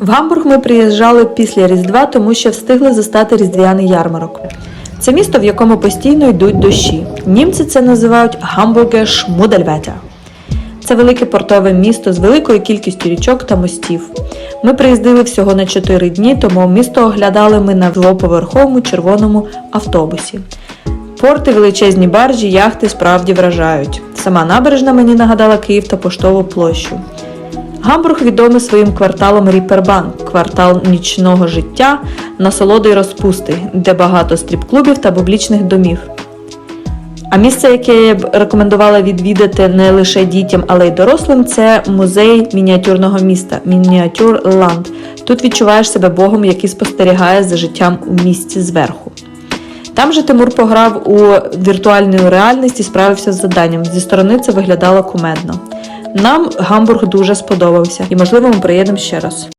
В Гамбург ми приїжджали після Різдва, тому що встигли застати різдвяний ярмарок. Це місто, в якому постійно йдуть дощі. Німці це називають Гамбурге Шмудельветер. Це велике портове місто з великою кількістю річок та мостів. Ми приїздили всього на 4 дні, тому місто оглядали ми на двоповерховому червоному автобусі. Порти, величезні баржі, яхти справді вражають. Сама набережна мені нагадала Київ та поштову площу. Гамбург відомий своїм кварталом Ріпербан, квартал нічного життя, насолоди й розпусти, де багато стріп-клубів та публічних домів. А місце, яке я б рекомендувала відвідати не лише дітям, але й дорослим, це музей мініатюрного міста Мініатюр Ланд. Тут відчуваєш себе Богом, який спостерігає за життям у місті зверху. Там же Тимур пограв у віртуальну реальність і справився з заданням. Зі сторони це виглядало кумедно. Нам Гамбург дуже сподобався, і можливо ми приїдемо ще раз.